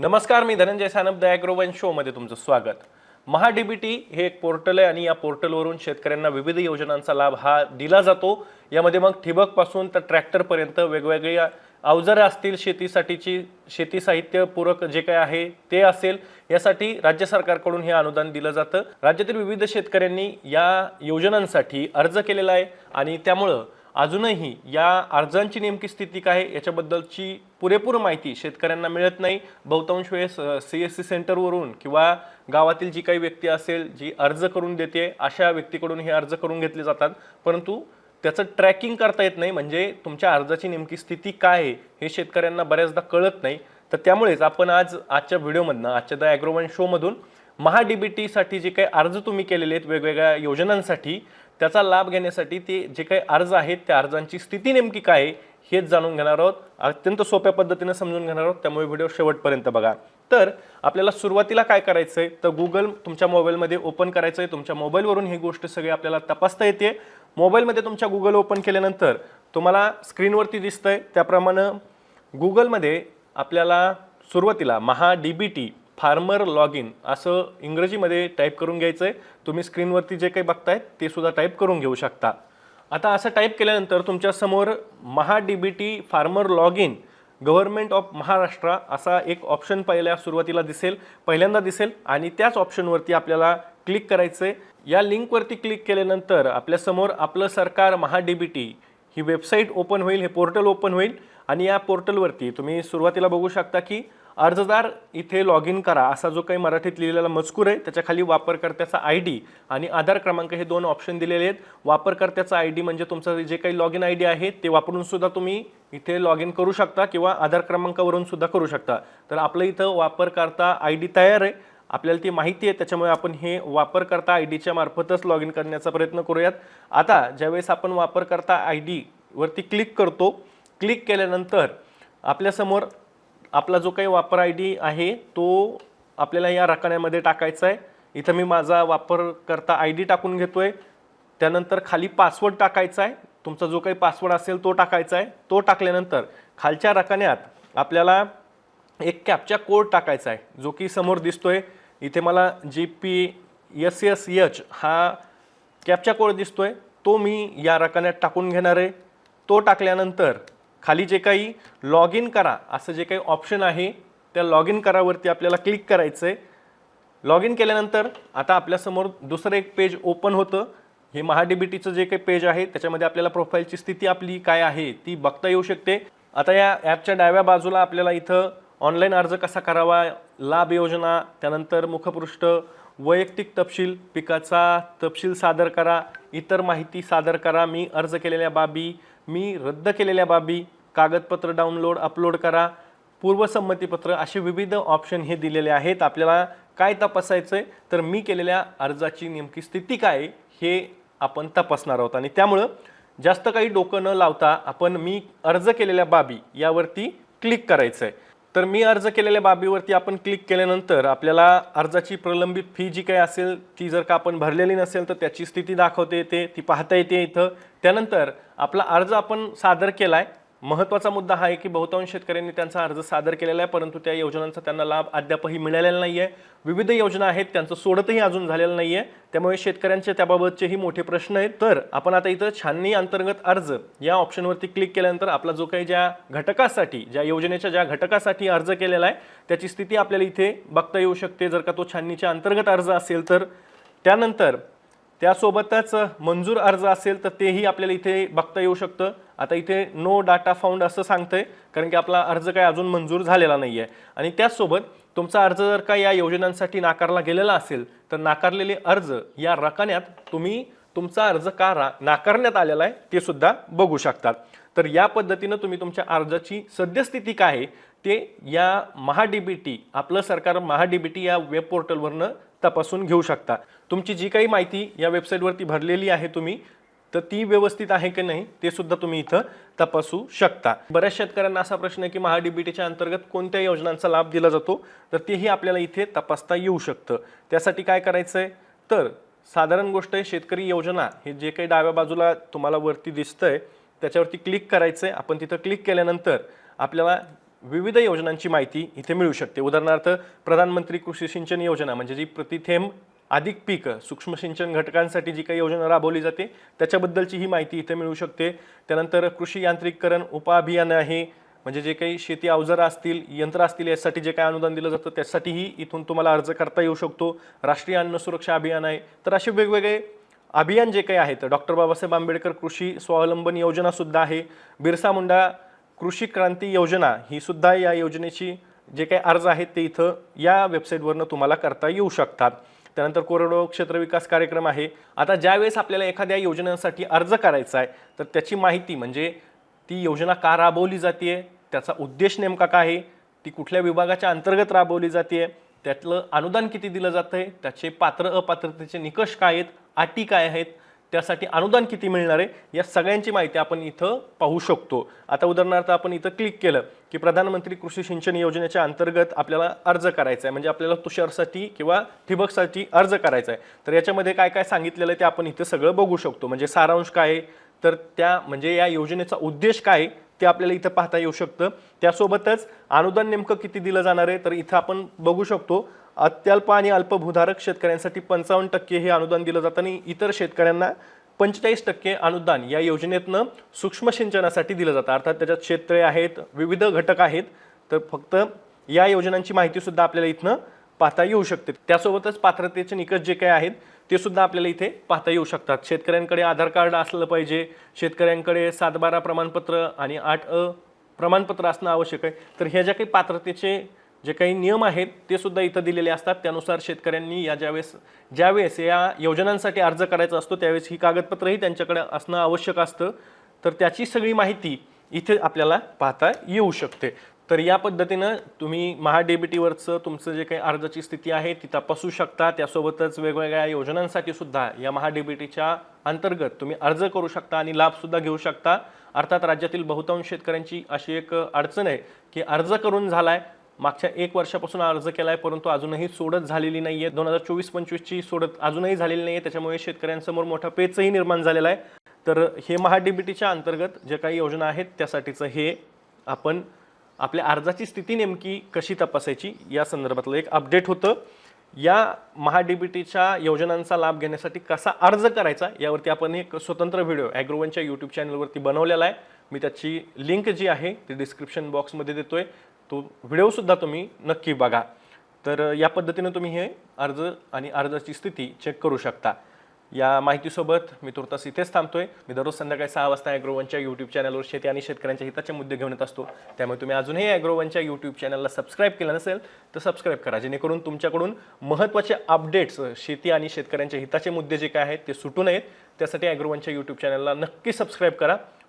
नमस्कार मी धनंजय सानप द ॲग्रोवन शोमध्ये तुमचं स्वागत. महाडीबीटी हे एक पोर्टल आहे आणि या पोर्टलवरून शेतकऱ्यांना विविध योजनांचा लाभ हा दिला जातो. यामध्ये मग ठिबकपासून तर ट्रॅक्टरपर्यंत वेगवेगळ्या अवजारं असतील शेतीसाठीची शेती साहित्य पूरक जे काय आहे ते असेल यासाठी राज्य सरकारकडून हे अनुदान दिलं जातं. राज्यातील विविध शेतकऱ्यांनी या योजनांसाठी अर्ज केलेला आहे आणि त्यामुळं अजूनही या अर्जांची नेमकी स्थिती काय आहे याच्याबद्दलची पुरेपूर माहिती शेतकऱ्यांना मिळत नाही. बहुतांश वेळेस सी एस सी सेंटरवरून किंवा गावातील जी काही व्यक्ती असेल जी अर्ज करून देते अशा व्यक्तीकडून हे अर्ज करून घेतले जातात. परंतु त्याचं ट्रॅकिंग करता येत नाही म्हणजे तुमच्या अर्जाची नेमकी स्थिती काय आहे हे शेतकऱ्यांना बऱ्याचदा कळत नाही. तर त्यामुळेच आपण आज आजच्या व्हिडिओमधनं आजच्या द ॲग्रोवन शोमधून महा डी बी टीसाठी जे काही अर्ज तुम्ही केलेले आहेत वेगवेगळ्या योजनांसाठी त्याचा लाभ घेण्यासाठी ते जे काही अर्ज आहेत त्या अर्जांची स्थिती नेमकी काय आहे हेच जाणून घेणार आहोत. अत्यंत सोप्या पद्धतीने समजून घेणार आहोत. त्यामुळे व्हिडिओ शेवटपर्यंत बघा. तर आपल्याला सुरुवातीला काय करायचं आहे तर गुगल तुमच्या मोबाईलमध्ये ओपन करायचं आहे तुमच्या मोबाईलवरून ही गोष्ट सगळी आपल्याला तपासता येते. मोबाईलमध्ये तुमच्या गुगल ओपन केल्यानंतर तुम्हाला स्क्रीनवरती दिसतंय. त्याप्रमाणे गुगलमध्ये आपल्याला सुरुवातीला Maha D B T farmer log in असं इंग्रजीमध्ये टाईप करून घ्यायचं आहे तुम्ही स्क्रीनवरती जे काही बघतायत ते सुद्धा टाईप करून घेऊ शकता. आता असं टाईप केल्यानंतर तुमच्यासमोर Maha D B T farmer log in government of Maharashtra असा एक ऑप्शन पहिल्या सुरुवातीला दिसेल पहिल्यांदा दिसेल आणि त्याच ऑप्शनवरती आपल्याला क्लिक करायचं आहे या लिंकवरती क्लिक केल्यानंतर आपल्यासमोर आपलं सरकार महा डी बी टी ही वेबसाईट ओपन होईल हे पोर्टल ओपन होईल आणि या पोर्टलवरती तुम्ही सुरुवातीला बघू शकता की अर्जदार इथे लॉग इन करा. असा जो काही मराठीत लिहिलेला मजकूर आहे त्याच्याखाली वापरकर्त्याचा आय डी आणि आधार क्रमांक हे दोन ऑप्शन दिलेले आहेत. वापरकर्त्याचा आय डी म्हणजे तुमचं जे काही लॉग इन आय डी आहे ते वापरून सुद्धा तुम्ही इथे लॉग इन करू शकता किंवा आधार क्रमांकावरून सुद्धा करू शकता. तर आपलं इथं वापरकर्ता आय डी तयार आहे. आपल्याला ती माहिती आहे त्याच्यामुळे आपण हे वापरकर्ता आय डीच्या मार्फतच लॉग इन करण्याचा प्रयत्न करूयात. आता ज्यावेळेस आपण वापरकर्ता आय डी वरती क्लिक करतो क्लिक केल्यानंतर आपल्यासमोर आपला जो काही वापर आय डी आहे तो आपल्याला या रकान्यामध्ये टाकायचा आहे. इथं मी माझा वापरकर्ता आय डी टाकून घेतो आहे त्यानंतर खाली पासवर्ड टाकायचा आहे. तुमचा जो काही पासवर्ड असेल तो टाकायचा आहे. तो टाकल्यानंतर खालच्या रकान्यात आपल्याला एक कॅपचा कोड टाकायचा आहे जो की समोर दिसतोय. इथे मला G P S S H हा कॅपचा कोड दिसतोय. तो मी या रकान्यात टाकून घेणार आहे. तो टाकल्यानंतर खाली जे काही लॉग इन करा असं जे काही ऑप्शन आहे त्या लॉग इन करावरती आपल्याला क्लिक करायचं आहे लॉग इन केल्यानंतर आता आपल्यासमोर दुसरं एक पेज ओपन होतं. हे महाडीबीटीचं जे काही पेज आहे त्याच्यामध्ये आपल्याला प्रोफाईलची स्थिती आपली काय आहे ती बघता येऊ शकते. आता या ॲपच्या डाव्या बाजूला आपल्याला इथं ऑनलाईन अर्ज कसा करावा लाभ योजना त्यानंतर मुखपृष्ठ वैयक्तिक तपशील पिकाचा तपशील सादर करा इतर माहिती सादर करा. मी अर्ज केलेल्या बाबी मी रद्द केलेल्या बाबी कागदपत्र डाउनलोड अपलोड करा. पूर्वसंमतीपत्र असे विविध ऑप्शन हे दिलेले आहेत. आपल्याला काय तपासायचं आहे तर मी केलेल्या अर्जाची नेमकी स्थिती काय हे आपण तपासणार आहोत. आणि त्यामुळं जास्त काही डोकं न लावता आपण मी अर्ज केलेल्या बाबी यावरती क्लिक करायचं आहे तर मी अर्ज केलेल्या बाबीवरती आपण क्लिक केल्यानंतर आपल्याला अर्जाची प्रलंबित फी जी काही असेल ती जर का आपण भरलेली नसेल तर त्याची स्थिती दाखवता येते ती पाहता येते इथं. त्यानंतर आपला अर्ज आपण सादर केला आहे महत्त्वाचा मुद्दा हा आहे की बहुतांश शेतकऱ्यांनी त्यांचा अर्ज सादर केलेला आहे परंतु त्या योजनांचा त्यांना लाभ अद्यापही मिळालेला नाही आहे विविध योजना आहेत त्यांचं सोडतही अजून झालेलं नाही आहे त्यामुळे शेतकऱ्यांचे त्याबाबतचेही मोठे प्रश्न आहेत. तर आपण आता इथं छाननी अंतर्गत अर्ज या ऑप्शनवरती क्लिक केल्यानंतर आपला जो काही ज्या घटकासाठी ज्या योजनेच्या ज्या घटकासाठी अर्ज केलेला आहे त्याची स्थिती आपल्याला इथे बघता येऊ शकते. जर का तो छाननीच्या अंतर्गत अर्ज असेल तर त्यानंतर त्यासोबतच मंजूर अर्ज असेल तर तेही आपल्याला इथे बघता येऊ शकतं. आता इथे नो डाटा फाउंड असं सांगतंय कारण की आपला अर्ज काय अजून मंजूर झालेला नाही आहे आणि त्याचसोबत तुमचा अर्ज जर का या योजनांसाठी नाकारला गेलेला असेल तर नाकारलेले अर्ज या रकान्यात तुम्ही तुमचा अर्ज का रा नाकारण्यात आलेला आहे ते सुद्धा बघू शकतात तर या पद्धतीनं तुम्ही तुमच्या अर्जाची सद्यस्थिती काय आहे ते या महाडीबीटी आपलं सरकार महाडीबीटी या वेब पोर्टलवरनं तपासून घेऊ शकता. तुमची जी काही माहिती या वेबसाईटवरती भरलेली आहे तुम्ही तर ती व्यवस्थित आहे की नाही ते सुद्धा तुम्ही इथं तपासू शकता. बऱ्याच शेतकऱ्यांना असा प्रश्न आहे की महाडीबीटीच्या अंतर्गत कोणत्या योजनांचा लाभ दिला जातो? तर तेही आपल्याला इथे तपासता येऊ शकतं. त्यासाठी काय करायचं आहे तर साधारण गोष्ट आहे शेतकरी योजना हे जे काही डाव्या बाजूला तुम्हाला वरती दिसतंय त्याच्यावरती क्लिक करायचं आहे आपण तिथं क्लिक केल्यानंतर आपल्याला विविध योजनांची माहिती इथे मिळू शकते. उदाहरणार्थ प्रधानमंत्री कृषी सिंचन योजना म्हणजे जी प्रतिथेंब अधिक पीक सूक्ष्म सिंचन घटकांसाठी जी काही योजना राबवली जाते त्याच्याबद्दलची ही माहिती इथे मिळू शकते. त्यानंतर कृषी यांत्रिकीकरण उपअभियान आहे. म्हणजे जे काही शेती अवजारं असतील यंत्र असतील यासाठी जे काही अनुदान दिलं जातं त्यासाठीही इथून तुम्हाला अर्ज करता येऊ शकतो. राष्ट्रीय अन्न सुरक्षा अभियान आहे. तर असे वेगवेगळे अभियान जे काही आहेत डॉक्टर बाबासाहेब आंबेडकर कृषी स्वावलंबन योजनासुद्धा आहे. बिरसा मुंडा कृषी क्रांती योजना ही सुद्धा या योजनेची जे काही अर्ज आहेत ते इथं या वेबसाईटवरनं तुम्हाला करता येऊ शकतात. त्यानंतर कोरडवाहू क्षेत्र विकास कार्यक्रम आहे. आता ज्यावेळेस आपल्याला एखाद्या योजनेसाठी अर्ज करायचा आहे तर त्याची माहिती म्हणजे ती योजना का राबवली जाते त्याचा उद्देश नेमका काय आहे ती कुठल्या विभागाच्या अंतर्गत राबवली जाते त्यातलं अनुदान किती दिलं जातं आहे त्याचे पात्र अपात्रतेचे निकष काय आहेत अटी काय आहेत त्यासाठी अनुदान किती मिळणार आहे या सगळ्यांची माहिती आपण इथं पाहू शकतो. आता उदाहरणार्थ आपण इथं क्लिक केलं की प्रधानमंत्री कृषी सिंचन योजनेच्या अंतर्गत आपल्याला अर्ज करायचा आहे. म्हणजे आपल्याला तुषारसाठी किंवा ठिबकसाठी अर्ज करायचा आहे. तर याच्यामध्ये काय काय सांगितलेलं आहे ते आपण इथं सगळं बघू शकतो. म्हणजे सारांश काय आहे? तर त्या म्हणजे या योजनेचा उद्देश काय आहे ते आपल्याला इथं पाहता येऊ शकतं. त्यासोबतच अनुदान नेमकं किती दिलं जाणार आहे तर इथं आपण बघू शकतो. अत्यल्प आणि अल्पभूधारक शेतकऱ्यांसाठी पंचावन्न टक्के हे अनुदान दिलं जातं आणि इतर शेतकऱ्यांना पंचेचाळीस टक्के अनुदान या योजनेतनं सूक्ष्म सिंचनासाठी दिलं जातं. अर्थात त्याच्यात क्षेत्रे आहेत विविध घटक आहेत. तर फक्त या योजनांची माहितीसुद्धा आपल्याला इथनं पाहता येऊ शकते. त्यासोबतच पात्रतेचे निकष जे काही आहेत ते सुद्धा आपल्याला इथे पाहता येऊ शकतात. शेतकऱ्यांकडे आधार कार्ड असलं पाहिजे शेतकऱ्यांकडे सातबारा प्रमाणपत्र आणि आठ अ प्रमाणपत्र असणं आवश्यक आहे. तर ह्या ज्या काही पात्रतेचे जे काही नियम आहेत ते सुद्धा इथं दिलेले असतात. त्यानुसार शेतकऱ्यांनी या ज्यावेळेस ज्यावेळेस या योजनांसाठी अर्ज करायचा असतो त्यावेळेस ही कागदपत्रही त्यांच्याकडे असणं आवश्यक असतं. तर त्याची सगळी माहिती इथे आपल्याला पाहता येऊ शकते. तर या पद्धतीनं तुम्ही महाडेबिटीवरचं तुमचं जे काही अर्जाची स्थिती आहे ती तपासू शकता. त्यासोबतच वेगवेगळ्या योजनांसाठी सुद्धा या महाडेबिटीच्या अंतर्गत तुम्ही अर्ज करू शकता आणि लाभसुद्धा घेऊ शकता. अर्थात राज्यातील बहुतांश शेतकऱ्यांची अशी एक अडचण आहे की अर्ज करून झाला आहे मागच्या एक वर्षापासून अर्ज केला आहे परंतु अजूनही सोडत झालेली नाही आहे दोन हजार चोवीस पंचवीसची सोडत अजूनही झालेली नाही आहे त्याच्यामुळे शेतकऱ्यांसमोर मोठा पेचही निर्माण झालेला आहे. तर हे महाडीबीटीच्या अंतर्गत जे काही योजना आहेत त्यासाठीचं हे आपण आपल्या अर्जाची स्थिती नेमकी कशी तपासायची या संदर्भातलं एक अपडेट होतं. या महाडीबीटीच्या योजनांचा लाभ घेण्यासाठी कसा अर्ज करायचा यावरती आपण एक स्वतंत्र व्हिडिओ ॲग्रोवनच्या यूट्यूब चॅनलवरती बनवलेला आहे. मी त्याची लिंक जी आहे ती डिस्क्रिप्शन बॉक्समध्ये देतो आहे तो व्हिडिओसुद्धा तुम्ही नक्की बघा. तर या पद्धतीनं तुम्ही हे अर्ज आणि अर्जाची स्थिती चेक करू शकता. या माहितीसोबत मी तुर्तास इथेच थांबतोय. मी दररोज संध्याकाळी सहा वाजता ॲग्रोवनच्या यूट्यूब चॅनलवर शेती आणि शेतकऱ्यांच्या हिताचे मुद्दे घेऊन येत असतो. त्यामुळे तुम्ही अजूनही ॲग्रोवनच्या यूट्यूब चॅनलला सबस्क्राईब केलं नसेल तर सबस्क्राईब करा. जेणेकरून तुमच्याकडून महत्त्वाचे अपडेट्स शेती आणि शेतकऱ्यांच्या हिताचे मुद्दे जे काय आहेत ते सुटू नयेत. त्यासाठी ॲग्रोवनच्या यूट्यूब चॅनलला नक्की सबस्क्राईब करा.